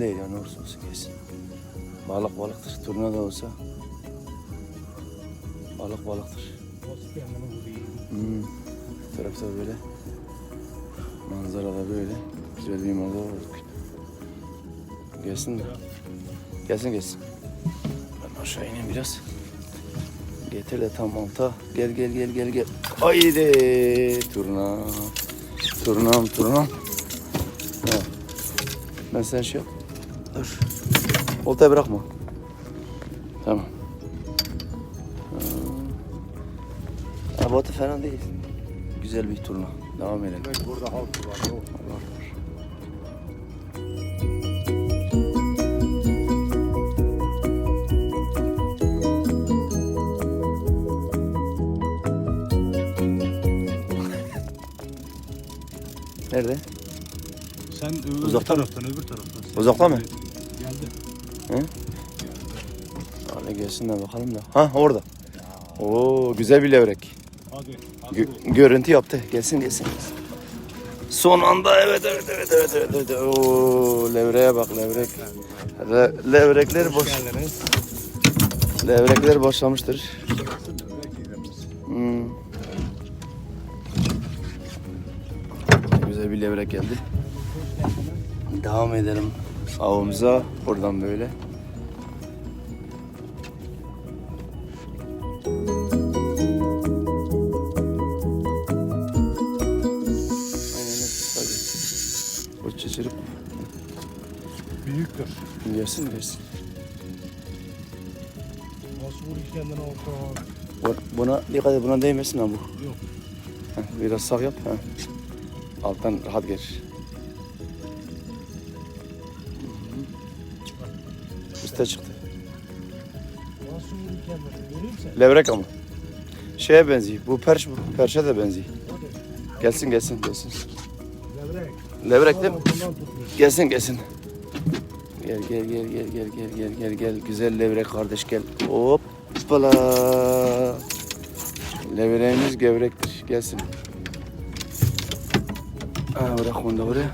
Önemli ya ne olursa olsun gelsin. Balık balıktır. Turna da olsa. Balık balıktır. Hmm. Tarafta böyle. Manzara da böyle. Güzel bir manzara var. Gelsin de. Gelsin gelsin. Ben aşağı ineyim biraz. Getir de tam alta. Gel gel gel gel gel. Haydi. Turna. Turnam turnam. Ha. Ben sen şey yap. Dur. Oltayı bırakma. Tamam. Ha. Botu fena değil. Güzel bir turna. Devam edelim. Burada halk var. Allah var. Nerede? Sen öbür Uzaktan mı? taraftan, öbür taraftan. Uzakta mı? Geldi. Hadi gelsin de bakalım da. Ha orada. Oo güzel bir levrek. Hadi. hadi Gö- görüntü yaptı. Gelsin gelsin. Son anda evet evet evet evet evet. evet. Oo levreye bak levrek. Le- levrekler boş. Levrekler başlamıştır. Hmm. Güzel bir levrek geldi. Devam edelim avımıza buradan böyle. O çeçerip büyüktür. Yersin dersin. Nasıl vururken de ne olsa. Buna dikkat et, buna değmesin ama. Yok. Heh, biraz sağ yap. Heh. Alttan rahat gelir. Üste çıktı. Levrek ama. Şeye benziyor. Bu perş bu. Perşe de benziyor. Gelsin gelsin gelsin. Levrek. Levrek değil. Gelsin gelsin. Gel gel gel gel gel gel gel gel gel. Güzel levrek kardeş gel. Hop. Hoppala. Levreğimiz gevrektir. Gelsin. Ha, bırak onu da buraya.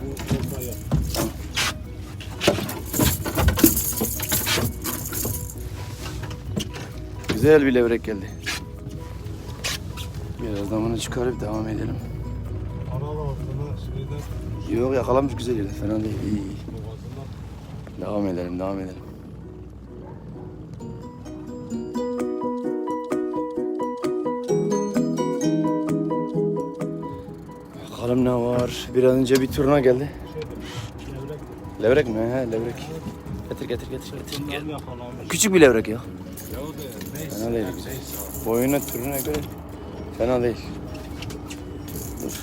Güzel bir levrek geldi. Birazdan bunu çıkarıp devam edelim. Yok yakalamış güzel yeri. Fena değil. İyi iyi. Devam edelim, devam edelim. Bakalım ne var. Bir an önce bir turuna geldi. Levrek Levrek. mi? He, levrek. Getir, getir, getir, getir. Küçük bir levrek ya. Fena değil. Boyuna, türüne göre fena değil. Dur.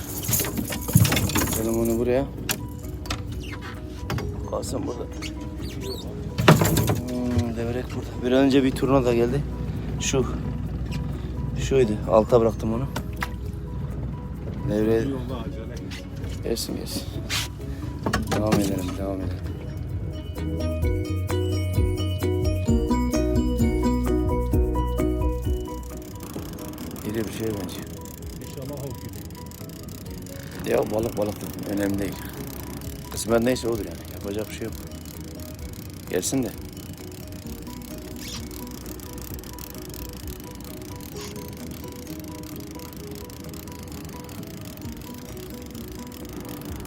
Koyalım onu buraya. Kalsın burada. Hmm, levrek burada. Bir önce bir turna da geldi. Şu. Şuydu. Alta bıraktım onu. Acele. gelsin gelsin. Devam edelim, devam edelim. İri bir şey benziyor. İnşallah halk gibi. Ya balık balıktır. Önemli değil. Kısmet neyse odur yani. Yapacak bir şey yok. Gelsin de.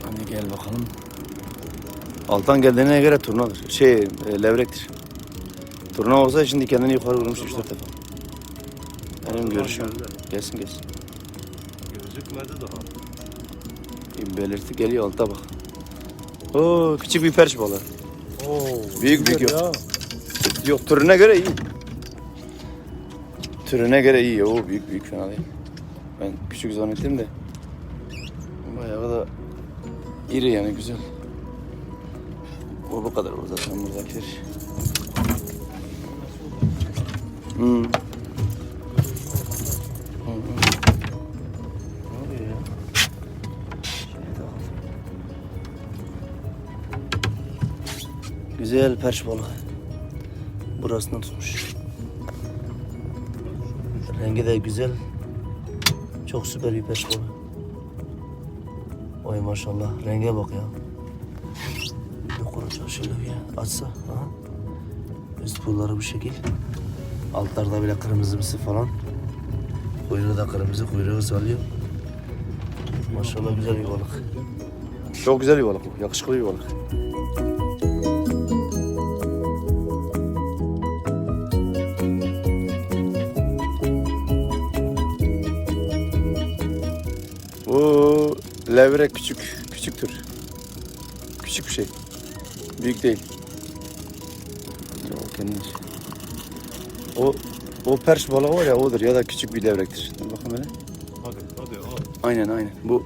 Hadi gel bakalım. Alttan geldiğine göre turnadır. Şey, e, levrektir. Turna olsa şimdi kendini yukarı vurmuş üç dört defa. Benim görüşüm. Gelsin gelsin. Gözükmedi daha. Bir belirti geliyor alta bak. Oo küçük bir perç balığı. Oo. Büyük büyük yok. Yok türüne göre iyi. Türüne göre iyi. O büyük büyük fena değil. Ben küçük zannettim de. Bayağı da iri yani güzel. O bu kadar burada zaten buradakiler. Hmm. Güzel perç balığı. Burasını tutmuş. Rengi de güzel. Çok süper bir peş balığı. Vay maşallah. Renge bak ya. Dokunacak şöyle bir. Açsa. Aha. Üst pulları bu şekil. Altlarda bile kırmızımsı falan. Kuyruğu da kırmızı. Kuyruğu salıyor. Maşallah güzel bir balık. Çok güzel bir balık bu. Yakışıklı bir balık. Bu levrek küçük. Küçük tür. Küçük bir şey. Büyük değil. Yok, kendine şey. O o perş balığı var ya odur ya da küçük bir levrektir. Dur bakın hele. Hadi hadi al. Aynen aynen. Bu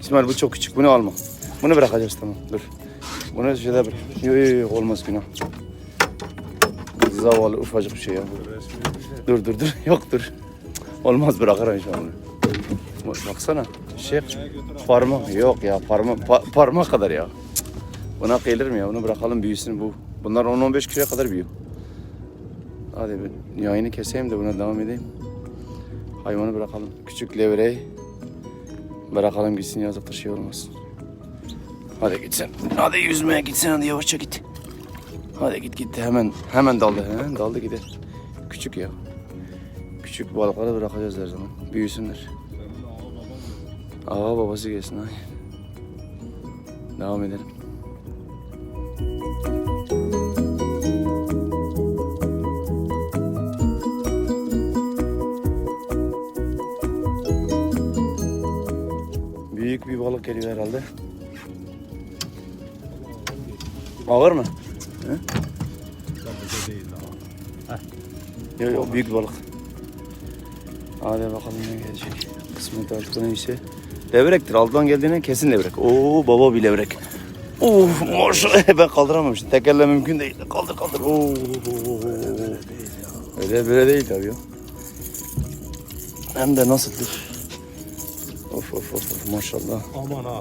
İsmail bu çok küçük. Bunu alma. Bunu bırakacağız tamam. Dur. Bunu şeyde bırak. Yok yok yok olmaz günah. Zavallı ufacık bir şey ya. Dur dur dur. Yok dur. Olmaz bırakırım şu Baksana. Şey parmak yok ya parmak pa- parmak kadar ya. Buna kıyılır mı ya? Bunu bırakalım büyüsün bu. Bunlar 10-15 kiloya kadar büyüyor. Hadi ben yayını keseyim de buna devam edeyim. Hayvanı bırakalım. Küçük levreyi bırakalım gitsin yazıktır şey olmasın. Hadi gitsin. Hadi yüzmeye gitsin hadi yavaşça git. Hadi git git hemen hemen daldı he daldı gider. Küçük ya. Küçük balıkları bırakacağız her zaman. Büyüsünler. Ağa babası gelsin ay. Devam edelim. Büyük bir balık geliyor herhalde. Ağır mı? Yok yok büyük balık. Hadi bakalım ne gelecek. Kısmet artık neyse. Levrektir. Alttan geldiğine kesin levrek. Oo baba bir levrek. Uf maşallah ben kaldıramamıştım. Tekerle mümkün değil. Kaldır kaldır. Oo. Öyle böyle değil tabii ya. Hem de nasıldır? Of of of, of maşallah. Aman ha.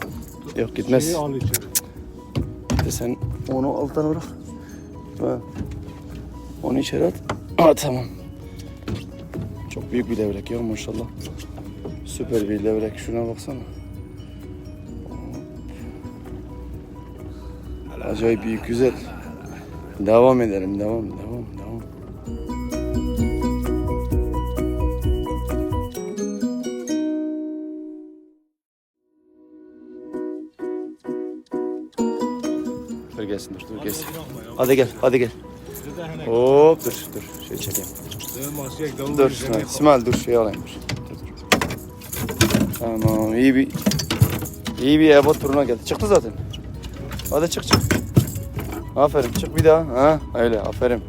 Yok gitmez. Şeyi al içeri. İşte sen onu altına bırak. Ha. Onu içeri at. Ha tamam. Çok büyük bir levrek ya maşallah. Süper bir levrek. Şuna baksana. Acayip büyük, güzel. Devam edelim, devam, devam, devam. Dur gelsin, dur, dur gelsin. Hadi gel, hadi gel. Hop, dur, dur. Şöyle çekeyim. Dur, İsmail dur, şey alayım dur. Tamam, iyi bir iyi bir ebat turuna geldi. Çıktı zaten. Hadi çık çık. Aferin, çık bir daha. Ha, öyle, aferin.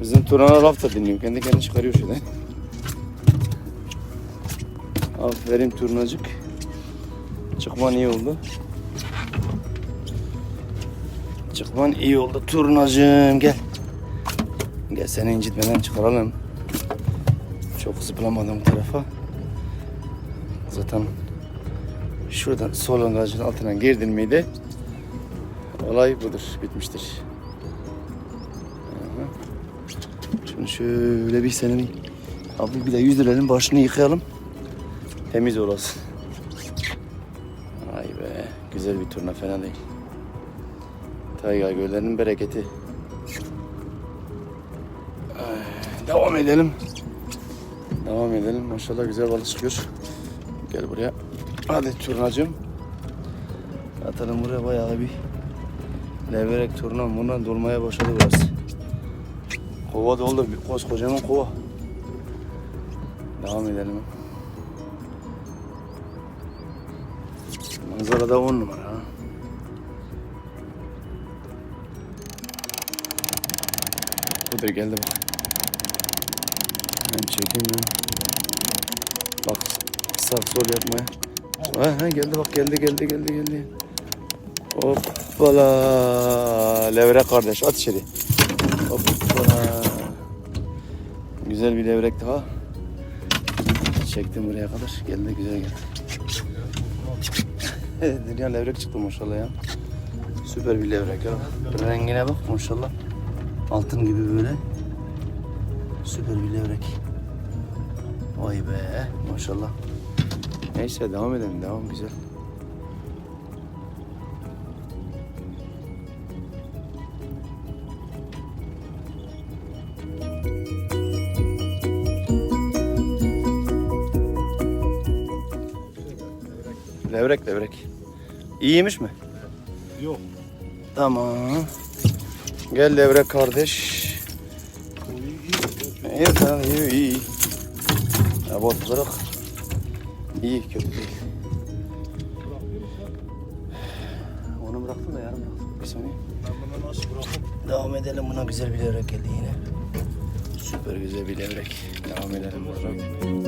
Bizim Turan'a laf da dinliyor. Kendi kendine çıkarıyor şöyle. Aferin turnacık. Çıkman iyi oldu. Çıkman iyi oldu turnacığım gel. Gel seni incitmeden çıkaralım. Çok zıplamadım tarafa. Zaten şuradan sol ağacın altına girdin miydi? Olay budur, bitmiştir. Şimdi şöyle bir senin abi bir de yüzdürelim, başını yıkayalım. Temiz olasın. Ay be, güzel bir turna fena değil. Tayga göllerinin bereketi. Devam edelim. Devam edelim. Maşallah güzel balık çıkıyor. Gel buraya. Hadi turnacığım. Atalım buraya bayağı bir leverek turna bundan dolmaya başladı burası. Kova doldu. Bir koskocaman kova. Devam edelim. Manzara da on numara. ha. Budur geldi bak. Ben çekeyim ya. Bak sağ sol yapmaya. Ha, ha geldi bak geldi geldi geldi geldi. Hoppala. Levrek kardeş at içeri. Hoppala. Güzel bir levrek daha. Çektim buraya kadar. Geldi güzel geldi. Dünya levrek çıktı maşallah ya. Süper bir levrek ya. Rengine bak maşallah. Altın gibi böyle. Süper bir levrek. Vay be maşallah. Neyse devam edelim. Devam güzel. Levrek levrek. İyiymiş mi? Yok. Tamam. Gel levrek kardeş. İyi tamam iyi iyi. Ya botlarak iyi kötü değil. Onu bıraktım da yarım bıraktım. Bir saniye. Ben bunu nasıl bırakayım? Devam edelim buna güzel bir levrek geldi yine. Süper güzel bir levrek. Devam edelim buradan.